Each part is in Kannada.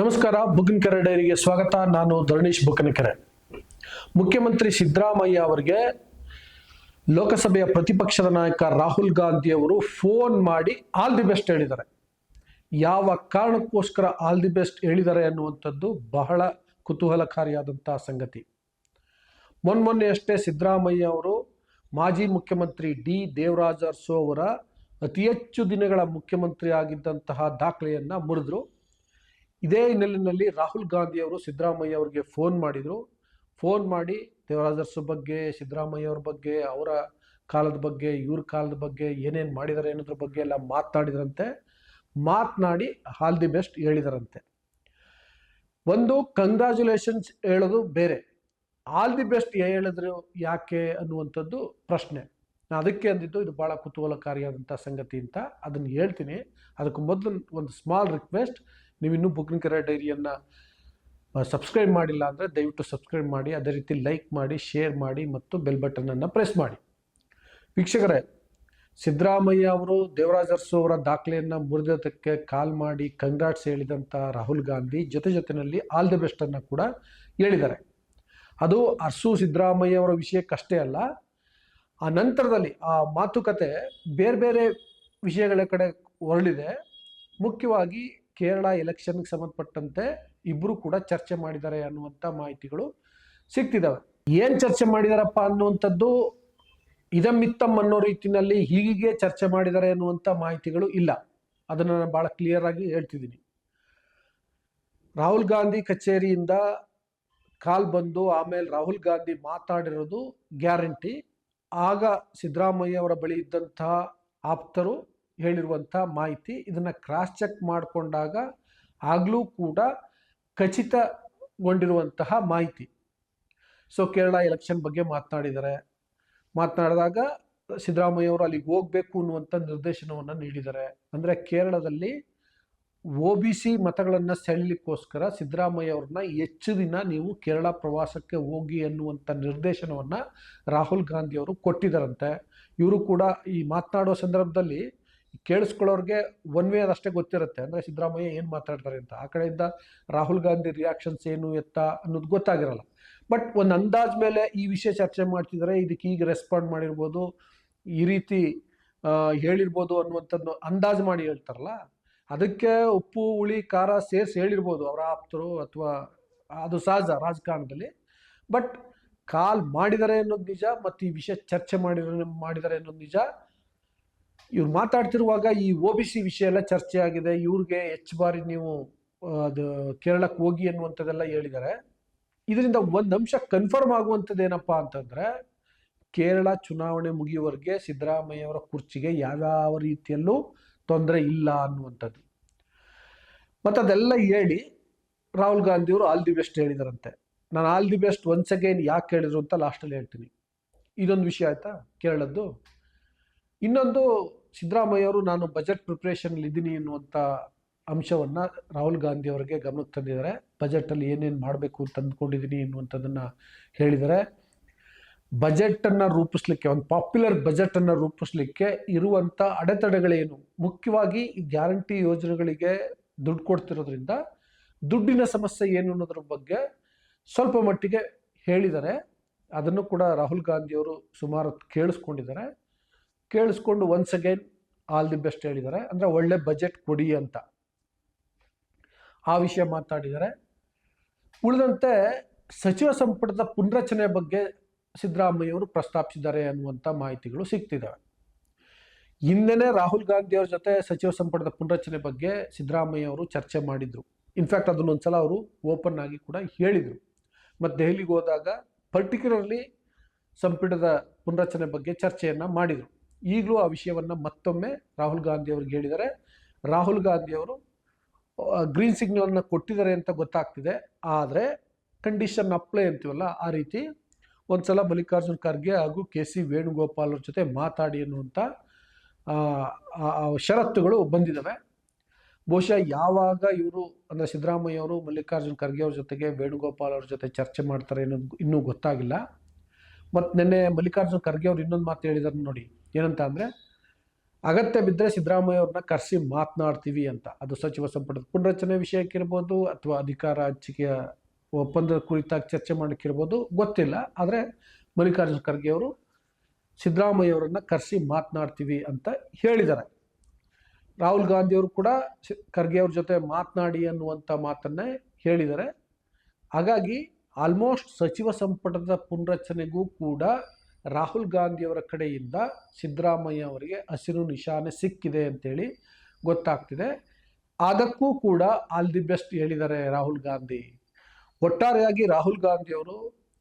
ನಮಸ್ಕಾರ ಬುಕ್ಕನಕೆರೆ ಡೈರಿಗೆ ಸ್ವಾಗತ. ನಾನು ಧರಣೀಶ್ ಬುಕ್ಕನಕೆರೆ ಮುಖ್ಯಮಂತ್ರಿ ಸಿದ್ದರಾಮಯ್ಯ ಅವರಿಗೆ ಲೋಕಸಭೆಯ ಪ್ರತಿಪಕ್ಷದ ನಾಯಕ ರಾಹುಲ್ ಗಾಂಧಿ ಅವರು ಫೋನ್ ಮಾಡಿ ಆಲ್ ದಿ ಬೆಸ್ಟ್ ಹೇಳಿದ್ದಾರೆ. ಯಾವ ಕಾರಣಕ್ಕೋಸ್ಕರ ಆಲ್ ದಿ ಬೆಸ್ಟ್ ಹೇಳಿದ್ದಾರೆ ಅನ್ನುವಂಥದ್ದು ಬಹಳ ಕುತೂಹಲಕಾರಿಯಾದಂತಹ ಸಂಗತಿ. ಮೊನ್ಮೊನ್ನೆ ಅಷ್ಟೇ ಸಿದ್ದರಾಮಯ್ಯ ಅವರು ಮಾಜಿ ಮುಖ್ಯಮಂತ್ರಿ ಡಿ ದೇವರಾಜ ಅರಸು ಅವರ ಅತಿ ಹೆಚ್ಚು ದಿನಗಳ ಮುಖ್ಯಮಂತ್ರಿ ಆಗಿದ್ದಂತಹ ದಾಖಲೆಯನ್ನು ಮುರಿದ್ರು. ಇದೇ ಹಿನ್ನೆಲೆಯಲ್ಲಿ ರಾಹುಲ್ ಗಾಂಧಿ ಅವರು ಸಿದ್ದರಾಮಯ್ಯ ಅವರಿಗೆ ಫೋನ್ ಮಾಡಿದರು. ಫೋನ್ ಮಾಡಿ ದೇವರಾಜರ್ಸ್ ಬಗ್ಗೆ, ಸಿದ್ದರಾಮಯ್ಯ ಅವ್ರ ಬಗ್ಗೆ, ಅವರ ಕಾಲದ ಬಗ್ಗೆ, ಇವ್ರ ಕಾಲದ ಬಗ್ಗೆ, ಏನೇನು ಮಾಡಿದ್ದಾರೆ ಅನ್ನೋದ್ರ ಬಗ್ಗೆ ಎಲ್ಲ ಮಾತನಾಡಿದ್ರಂತೆ ಮಾತನಾಡಿ ಆಲ್ ದಿ ಬೆಸ್ಟ್ ಹೇಳಿದರಂತೆ. ಒಂದು ಕಂಗ್ರ್ಯಾಚುಲೇಷನ್ಸ್ ಹೇಳೋದು ಬೇರೆ. ಆಲ್ ದಿ ಬೆಸ್ಟ್ ಹೇಳಿದ್ರು, ಯಾಕೆ ಅನ್ನುವಂಥದ್ದು ಪ್ರಶ್ನೆ. ನಾನು ಅದಕ್ಕೆ ಅಂದಿದ್ದು ಇದು ಭಾಳ ಕುತೂಹಲಕಾರಿಯಾದಂಥ ಸಂಗತಿ ಅಂತ. ಅದನ್ನು ಹೇಳ್ತೀನಿ. ಅದಕ್ಕೆ ಮೊದಲು ಒಂದು ಸ್ಮಾಲ್ ರಿಕ್ವೆಸ್ಟ್ ನೀವು ಇನ್ನೂ ಕರ ಡೈರಿಯನ್ನು ಸಬ್ಸ್ಕ್ರೈಬ್ ಮಾಡಿಲ್ಲ ಅಂದರೆ ದಯವಿಟ್ಟು ಸಬ್ಸ್ಕ್ರೈಬ್ ಮಾಡಿ, ಅದೇ ರೀತಿ ಲೈಕ್ ಮಾಡಿ ಶೇರ್ ಮಾಡಿ ಮತ್ತು ಬೆಲ್ ಬಟನನ್ನು ಪ್ರೆಸ್ ಮಾಡಿ. ವೀಕ್ಷಕರೇ, ಸಿದ್ದರಾಮಯ್ಯ ಅವರು ದೇವರಾಜ ಅರಸು ಅವರ ದಾಖಲೆಯನ್ನು ಮುರಿದೋದಕ್ಕೆ ಕಾಲ್ ಮಾಡಿ ಕಂಗ್ರಾಟ್ಸ್ ಹೇಳಿದಂಥ ರಾಹುಲ್ ಗಾಂಧಿ ಜೊತೆ ಜೊತೆಯಲ್ಲಿ ಆಲ್ ದಿ ಬೆಸ್ಟನ್ನು ಕೂಡ ಹೇಳಿದ್ದಾರೆ. ಅದು ಅರಸು ಸಿದ್ದರಾಮಯ್ಯ ಅವರ ವಿಷಯಕ್ಕಷ್ಟೇ ಅಲ್ಲ, ಆ ನಂತರದಲ್ಲಿ ಆ ಮಾತುಕತೆ ಬೇರೆ ಬೇರೆ ವಿಷಯಗಳ ಕಡೆ ಹೊರಳಿದೆ. ಮುಖ್ಯವಾಗಿ ಕೇರಳ ಎಲೆಕ್ಷನ್ಗೆ ಸಂಬಂಧಪಟ್ಟಂತೆ ಇಬ್ಬರು ಕೂಡ ಚರ್ಚೆ ಮಾಡಿದ್ದಾರೆ ಅನ್ನುವಂಥ ಮಾಹಿತಿಗಳು ಸಿಗ್ತಿದ್ದಾವೆ ಏನು ಚರ್ಚೆ ಮಾಡಿದಾರಪ್ಪ ಅನ್ನುವಂಥದ್ದು ಇದಮಿತ್ತಮ್ ಅನ್ನೋ ರೀತಿಯಲ್ಲಿ ಹೀಗೆ ಚರ್ಚೆ ಮಾಡಿದ್ದಾರೆ ಅನ್ನುವಂಥ ಮಾಹಿತಿಗಳು ಇಲ್ಲ. ಅದನ್ನು ನಾನು ಭಾಳ ಕ್ಲಿಯರ್ ಆಗಿ ಹೇಳ್ತಿದ್ದೀನಿ. ರಾಹುಲ್ ಗಾಂಧಿ ಕಚೇರಿಯಿಂದ ಕಾಲ್ ಬಂದು ಆಮೇಲೆ ರಾಹುಲ್ ಗಾಂಧಿ ಮಾತಾಡಿರೋದು ಗ್ಯಾರಂಟಿ. ಆಗ ಸಿದ್ದರಾಮಯ್ಯ ಅವರ ಬಳಿ ಇದ್ದಂತಹ ಆಪ್ತರು ಹೇಳಿರುವಂಥ ಮಾಹಿತಿ ಇದನ್ನು ಕ್ರಾಸ್ ಚೆಕ್ ಮಾಡಿಕೊಂಡಾಗ ಆಗಲೂ ಕೂಡ ಖಚಿತಗೊಂಡಿರುವಂತಹ ಮಾಹಿತಿ. ಸೊ ಕೇರಳ ಎಲೆಕ್ಷನ್ ಬಗ್ಗೆ ಮಾತನಾಡಿದ್ದಾರೆ ಮಾತನಾಡಿದಾಗ ಸಿದ್ದರಾಮಯ್ಯ ಅವರು ಅಲ್ಲಿಗೆ ಹೋಗಬೇಕು ಅನ್ನುವಂಥ ನಿರ್ದೇಶನವನ್ನು ನೀಡಿದ್ದಾರೆ ಅಂದರೆ ಕೇರಳದಲ್ಲಿ ಒ ಬಿ ಸಿ ಮತಗಳನ್ನು ಸೆಳಲಿಕ್ಕೋಸ್ಕರ ಸಿದ್ದರಾಮಯ್ಯ ಅವ್ರನ್ನ ಹೆಚ್ಚು ದಿನ ನೀವು ಕೇರಳ ಪ್ರವಾಸಕ್ಕೆ ಹೋಗಿ ಅನ್ನುವಂಥ ನಿರ್ದೇಶನವನ್ನು ರಾಹುಲ್ ಗಾಂಧಿ ಅವರು ಕೊಟ್ಟಿದ್ದಾರಂತೆ ಇವರು ಕೂಡ ಈ ಮಾತನಾಡುವ ಸಂದರ್ಭದಲ್ಲಿ ಕೇಳಿಸ್ಕೊಳ್ಳೋರಿಗೆ ಒನ್ ವೇ ಅದಷ್ಟೇ ಗೊತ್ತಿರುತ್ತೆ. ಅಂದರೆ ಸಿದ್ದರಾಮಯ್ಯ ಏನು ಮಾತಾಡ್ತಾರೆ ಅಂತ. ಆ ಕಡೆಯಿಂದ ರಾಹುಲ್ ಗಾಂಧಿ ರಿಯಾಕ್ಷನ್ಸ್ ಏನು, ಎತ್ತ ಅನ್ನೋದು ಗೊತ್ತಾಗಿರಲ್ಲ. ಬಟ್ ಒಂದು ಅಂದಾಜ್ ಮೇಲೆ ಈ ವಿಷಯ ಚರ್ಚೆ ಮಾಡ್ತಿದ್ದಾರೆ ಇದಕ್ಕೆ ಈಗ ರೆಸ್ಪಾಂಡ್ ಮಾಡಿರ್ಬೋದು, ಈ ರೀತಿ ಹೇಳಿರ್ಬೋದು ಅನ್ನುವಂಥದ್ದು ಅಂದಾಜು ಮಾಡಿ ಹೇಳ್ತಾರಲ್ಲ. ಅದಕ್ಕೆ ಉಪ್ಪು, ಹುಳಿ, ಖಾರ ಸೇರಿಸಿ ಹೇಳಿರ್ಬೋದು ಅವರ ಆಪ್ತರು ಅಥವಾ ಅದು ಸಹಜ ರಾಜಕಾರಣದಲ್ಲಿ. ಬಟ್ ಕಾಲ್ ಮಾಡಿದರೆ ಅನ್ನೋದು ನಿಜ, ಮತ್ತು ಈ ವಿಷಯ ಚರ್ಚೆ ಮಾಡಿದ ಮಾಡಿದರೆ ಅನ್ನೋದು ನಿಜ. ಇವ್ರು ಮಾತಾಡ್ತಿರುವಾಗ ಈ ಓ ಬಿ ಸಿ ವಿಷಯ ಎಲ್ಲ ಚರ್ಚೆ ಆಗಿದೆ. ಇವ್ರಿಗೆ ಹೆಚ್ಚು ಬಾರಿ ನೀವು ಅದು ಕೇರಳಕ್ಕೆ ಹೋಗಿ ಅನ್ನುವಂಥದ್ದೆಲ್ಲ ಹೇಳಿದ್ದಾರೆ. ಇದರಿಂದ ಒಂದು ಅಂಶ ಕನ್ಫರ್ಮ್ ಆಗುವಂಥದ್ದು ಏನಪ್ಪ ಅಂತಂದ್ರೆ, ಕೇರಳ ಚುನಾವಣೆ ಮುಗಿಯುವವರೆಗೆ ಸಿದ್ದರಾಮಯ್ಯ ಅವರ ಕುರ್ಚಿಗೆ ಯಾವ್ಯಾವ ರೀತಿಯಲ್ಲೂ ತೊಂದರೆ ಇಲ್ಲ ಅನ್ನುವಂಥದ್ದು. ಮತ್ತು ಅದೆಲ್ಲ ಹೇಳಿ ರಾಹುಲ್ ಗಾಂಧಿಯವರು ಆಲ್ ದಿ ಬೆಸ್ಟ್ ಹೇಳಿದಾರಂತೆ. ನಾನು all the best once again ಯಾಕೆ ಹೇಳಿದ್ರು ಅಂತ ಲಾಸ್ಟಲ್ಲಿ ಹೇಳ್ತೀನಿ. ಇದೊಂದು ವಿಷಯ ಆಯ್ತಾ ಕೇರಳದ್ದು? ಇನ್ನೊಂದು ಸಿದ್ದರಾಮಯ್ಯ ಅವರು, ನಾನು ಬಜೆಟ್ ಪ್ರಿಪ್ರೇಷನ್ ಇದ್ದೀನಿ ಅನ್ನುವಂಥ ಅಂಶವನ್ನು ರಾಹುಲ್ ಗಾಂಧಿ ಅವರಿಗೆ ಗಮನಕ್ಕೆ ತಂದಿದ್ದಾರೆ. ಬಜೆಟಲ್ಲಿ ಏನೇನು ಮಾಡಬೇಕು ಅಂತ ಅಂದ್ಕೊಂಡಿದ್ದೀನಿ ಅನ್ನುವಂಥದ್ದನ್ನು ಹೇಳಿದ್ದಾರೆ. ಬಜೆಟನ್ನು ರೂಪಿಸ್ಲಿಕ್ಕೆ, ಒಂದು ಪಾಪ್ಯುಲರ್ ಬಜೆಟನ್ನು ರೂಪಿಸ್ಲಿಕ್ಕೆ ಇರುವಂಥ ಅಡೆತಡೆಗಳೇನು? ಮುಖ್ಯವಾಗಿ ಗ್ಯಾರಂಟಿ ಯೋಜನೆಗಳಿಗೆ ದುಡ್ಡು ಕೊಡ್ತಿರೋದ್ರಿಂದ ದುಡ್ಡಿನ ಸಮಸ್ಯೆ ಏನು ಅನ್ನೋದ್ರ ಬಗ್ಗೆ ಸ್ವಲ್ಪ ಮಟ್ಟಿಗೆ ಹೇಳಿದ್ದಾರೆ. ಅದನ್ನು ಕೂಡ ರಾಹುಲ್ ಗಾಂಧಿ ಅವರು ಸುಮಾರು ಕೇಳಿಸ್ಕೊಂಡಿದ್ದಾರೆ. ಕೇಳಿಸ್ಕೊಂಡು once again all the best ಹೇಳಿದ್ದಾರೆ. ಅಂದರೆ ಒಳ್ಳೆ ಬಜೆಟ್ ಕೊಡಿ ಅಂತ. ಆ ವಿಷಯ ಮಾತಾಡಿದ್ದಾರೆ. ಉಳಿದಂತೆ ಸಚಿವ ಸಂಪುಟದ ಪುನರಚನೆ ಬಗ್ಗೆ ಸಿದ್ದರಾಮಯ್ಯವರು ಪ್ರಸ್ತಾಪಿಸಿದ್ದಾರೆ ಅನ್ನುವಂಥ ಮಾಹಿತಿಗಳು ಸಿಗ್ತಿದ್ದಾವೆ. ಹಿಂದೆನೇ ರಾಹುಲ್ ಗಾಂಧಿ ಅವ್ರ ಜೊತೆ ಸಚಿವ ಸಂಪುಟದ ಪುನರಚನೆ ಬಗ್ಗೆ ಸಿದ್ದರಾಮಯ್ಯ ಅವರು ಚರ್ಚೆ ಮಾಡಿದರು. ಇನ್ಫ್ಯಾಕ್ಟ್ ಅದನ್ನೊಂದ್ಸಲ ಅವರು ಓಪನ್ ಆಗಿ ಕೂಡ ಹೇಳಿದರು. ಮತ್ತು ದೆಹಲಿಗೆ ಹೋದಾಗ ಪರ್ಟಿಕ್ಯುಲರ್ಲಿ ಸಂಪುಟದ ಪುನರಚನೆ ಬಗ್ಗೆ ಚರ್ಚೆಯನ್ನು ಮಾಡಿದರು. ಈಗಲೂ ಆ ವಿಷಯವನ್ನು ಮತ್ತೊಮ್ಮೆ ರಾಹುಲ್ ಗಾಂಧಿ ಅವ್ರಿಗೆ ಹೇಳಿದರೆ ರಾಹುಲ್ ಗಾಂಧಿ ಅವರು ಗ್ರೀನ್ ಸಿಗ್ನಲನ್ನು ಕೊಟ್ಟಿದ್ದಾರೆ ಅಂತ ಗೊತ್ತಾಗ್ತಿದೆ. ಆದರೆ ಕಂಡೀಷನ್ ಅಪ್ಲೈ ಅಂತೀವಲ್ಲ, ಆ ರೀತಿ ಒಂದ್ಸಲ ಮಲ್ಲಿಕಾರ್ಜುನ್ ಖರ್ಗೆ ಹಾಗೂ ಕೆ ಸಿ ವೇಣುಗೋಪಾಲ್ ಅವ್ರ ಜೊತೆ ಮಾತಾಡಿ ಅನ್ನುವಂಥ ಷರತ್ತುಗಳು ಬಂದಿದ್ದಾವೆ ಬಹುಶಃ ಯಾವಾಗ ಇವರು, ಅಂದರೆ ಸಿದ್ದರಾಮಯ್ಯ ಅವರು ಮಲ್ಲಿಕಾರ್ಜುನ್ ಖರ್ಗೆ ಅವ್ರ ಜೊತೆಗೆ ವೇಣುಗೋಪಾಲ್ ಅವ್ರ ಜೊತೆ ಚರ್ಚೆ ಮಾಡ್ತಾರೆ ಅನ್ನೋದು ಇನ್ನೂ ಗೊತ್ತಾಗಿಲ್ಲ. ಮತ್ತು ನಿನ್ನೆ ಮಲ್ಲಿಕಾರ್ಜುನ್ ಖರ್ಗೆ ಅವ್ರು ಇನ್ನೊಂದು ಮಾತು ಹೇಳಿದಾರೆ ನೋಡಿ. ಏನಂತ ಅಂದರೆ ಅಗತ್ಯ ಬಿದ್ದರೆ ಸಿದ್ದರಾಮಯ್ಯ ಅವ್ರನ್ನ ಕರೆಸಿ ಮಾತನಾಡ್ತೀವಿ ಅಂತ. ಅದು ಸಚಿವ ಸಂಪುಟದ ಪುನರಚನೆ ವಿಷಯಕ್ಕಿರ್ಬೋದು ಅಥವಾ ಅಧಿಕಾರ ಹಂಚಿಕೆಯ ಒಪ್ಪಂದದ ಕುರಿತಾಗಿ ಚರ್ಚೆ ಮಾಡೋಕ್ಕಿರ್ಬೋದು, ಗೊತ್ತಿಲ್ಲ. ಆದರೆ ಮಲ್ಲಿಕಾರ್ಜುನ ಖರ್ಗೆ ಅವರು ಸಿದ್ದರಾಮಯ್ಯ ಅವರನ್ನು ಕರೆಸಿ ಮಾತನಾಡ್ತೀವಿ ಅಂತ ಹೇಳಿದ್ದಾರೆ ರಾಹುಲ್ ಗಾಂಧಿ ಅವರು ಕೂಡ ಖರ್ಗೆ ಅವ್ರ ಜೊತೆ ಮಾತನಾಡಿ ಅನ್ನುವಂಥ ಮಾತನ್ನೇ ಹೇಳಿದ್ದಾರೆ ಹಾಗಾಗಿ ಆಲ್ಮೋಸ್ಟ್ ಸಚಿವ ಸಂಪುಟದ ಪುನರಚನೆಗೂ ಕೂಡ ರಾಹುಲ್ ಗಾಂಧಿಯವರ ಕಡೆಯಿಂದ ಸಿದ್ದರಾಮಯ್ಯ ಅವರಿಗೆ ಹಸಿರು ನಿಶಾನೆ ಸಿಕ್ಕಿದೆ ಅಂತೇಳಿ ಗೊತ್ತಾಗ್ತಿದೆ. ಅದಕ್ಕೂ ಕೂಡ ಆಲ್ ದಿ ಬೆಸ್ಟ್ ಹೇಳಿದ್ದಾರೆ ರಾಹುಲ್ ಗಾಂಧಿ. ಒಟ್ಟಾರೆಯಾಗಿ ರಾಹುಲ್ ಗಾಂಧಿ ಅವರು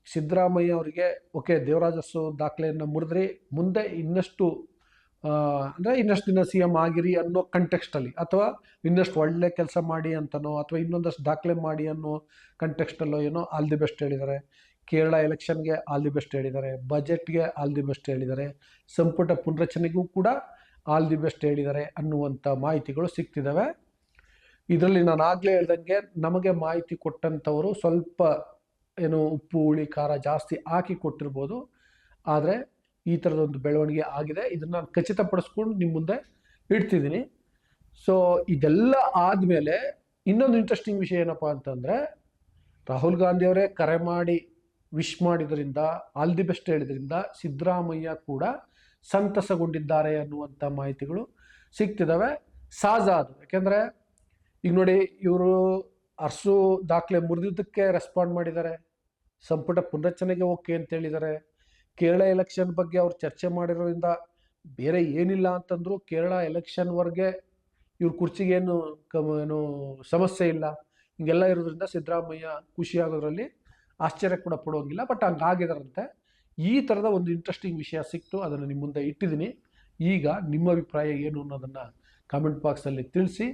ಸಿದ್ದರಾಮಯ್ಯ ಅವರಿಗೆ, ಓಕೆ, ದೇವರಾಜಸ್ಸು ದಾಖಲೆಯನ್ನು ಮುರಿದ್ರಿ, ಮುಂದೆ ಇನ್ನಷ್ಟು ಅಂದ್ರೆ ಇನ್ನಷ್ಟು ದಿನ ಸಿ ಎಂ ಆಗಿರಿ ಅನ್ನೋ ಕಂಟೆಕ್ಸ್ಟಲ್ಲಿ ಅಥವಾ ಇನ್ನಷ್ಟು ಒಳ್ಳೆ ಕೆಲಸ ಮಾಡಿ ಅಂತನೋ, ಅಥವಾ ಇನ್ನೊಂದಷ್ಟು ದಾಖಲೆ ಮಾಡಿ ಅನ್ನೋ ಕಂಟೆಕ್ಸ್ಟಲ್ಲೋ ಏನೋ ಆಲ್ ದಿ ಬೆಸ್ಟ್ ಹೇಳಿದ್ದಾರೆ. ಕೇರಳ ಎಲೆಕ್ಷನ್ಗೆ ಆಲ್ ದಿ ಬೆಸ್ಟ್ ಹೇಳಿದ್ದಾರೆ. ಬಜೆಟ್ಗೆ ಆಲ್ ದಿ ಬೆಸ್ಟ್ ಹೇಳಿದ್ದಾರೆ. ಸಂಪುಟ ಪುನರಚನೆಗೂ ಕೂಡ ಆಲ್ ದಿ ಬೆಸ್ಟ್ ಹೇಳಿದ್ದಾರೆ ಅನ್ನುವಂಥ ಮಾಹಿತಿಗಳು ಸಿಗ್ತಿದ್ದಾವೆ. ಇದರಲ್ಲಿ ನಾನು ಆಗಲೇ ಹೇಳ್ದಂಗೆ ನಮಗೆ ಮಾಹಿತಿ ಕೊಟ್ಟಂಥವರು ಸ್ವಲ್ಪ ಏನು ಉಪ್ಪು, ಹುಳಿ, ಖಾರ ಜಾಸ್ತಿ ಹಾಕಿ ಕೊಟ್ಟಿರ್ಬೋದು. ಆದರೆ ಈ ಥರದೊಂದು ಬೆಳವಣಿಗೆ ಆಗಿದೆ. ಇದನ್ನು ನಾನು ಖಚಿತಪಡಿಸ್ಕೊಂಡು ನಿಮ್ಮ ಮುಂದೆ ಇಡ್ತಿದ್ದೀನಿ ಸೊ ಇದೆಲ್ಲ ಆದಮೇಲೆ ಇನ್ನೊಂದು ಇಂಟ್ರೆಸ್ಟಿಂಗ್ ವಿಷಯ ಏನಪ್ಪ ಅಂತಂದರೆ, ರಾಹುಲ್ ಗಾಂಧಿಯವರೇ ಕರೆ ಮಾಡಿ ವಿಶ್ ಮಾಡಿದ್ರಿಂದ ಆಲ್ ದಿ ಬೆಸ್ಟ್ ಹೇಳಿದ್ರಿಂದ ಸಿದ್ದರಾಮಯ್ಯ ಕೂಡ ಸಂತಸಗೊಂಡಿದ್ದಾರೆ ಅನ್ನುವಂಥ ಮಾಹಿತಿಗಳು ಸಿಗ್ತಿದ್ದಾವೆ ಸಹಜ ಅದು. ಯಾಕೆಂದರೆ, ಈಗ ನೋಡಿ ಇವರು ಅರ್ಸು ದಾಖಲೆ ಮುರಿದಿದ್ದಕ್ಕೆ ರೆಸ್ಪಾಂಡ್ ಮಾಡಿದ್ದಾರೆ. ಸಂಪುಟ ಪುನರಚನೆಗೆ ಓಕೆ ಅಂತ ಹೇಳಿದ್ದಾರೆ ಕೇರಳ ಎಲೆಕ್ಷನ್ ಬಗ್ಗೆ ಅವ್ರು ಚರ್ಚೆ ಮಾಡಿರೋದ್ರಿಂದ ಬೇರೆ ಏನಿಲ್ಲ ಅಂತಂದ್ರು ಕೇರಳ ಎಲೆಕ್ಷನ್ವರೆಗೆ ಇವ್ರ ಕುರ್ಚಿಗೆ ಏನು ಏನು ಸಮಸ್ಯೆ ಇಲ್ಲ. ಹಿಂಗೆಲ್ಲ ಇರೋದ್ರಿಂದ ಸಿದ್ದರಾಮಯ್ಯ ಖುಷಿಯಾಗೋದ್ರಲ್ಲಿ ಆಶ್ಚರ್ಯ ಕೂಡ ಪಡೋಂಗಿಲ್ಲ. ಬಟ್ ಹಂಗಾಗಿದಾರಂತೆ. ಈ ಥರದ ಒಂದು ಇಂಟ್ರೆಸ್ಟಿಂಗ್ ವಿಷಯ ಸಿಕ್ತು. ಅದನ್ನು ನಿಮ್ಮ ಮುಂದೆ ಇಟ್ಟಿದ್ದೀನಿ ಈಗ ನಿಮ್ಮ ಅಭಿಪ್ರಾಯ ಏನು ಅನ್ನೋದನ್ನು ಕಾಮೆಂಟ್ ಬಾಕ್ಸಲ್ಲಿ ತಿಳಿಸಿ.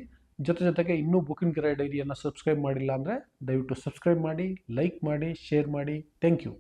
ಜೊತೆ ಜೊತೆಗೆ ಇನ್ನೂ ಬುಕಿಂಗ್ ಕಿರಾಯ ಡೈರಿಯನ್ನು ಸಬ್ಸ್ಕ್ರೈಬ್ ಮಾಡಿಲ್ಲ ಅಂದರೆ ದಯವಿಟ್ಟು ಸಬ್ಸ್ಕ್ರೈಬ್ ಮಾಡಿ ಲೈಕ್ ಮಾಡಿ ಶೇರ್ ಮಾಡಿ. Thank you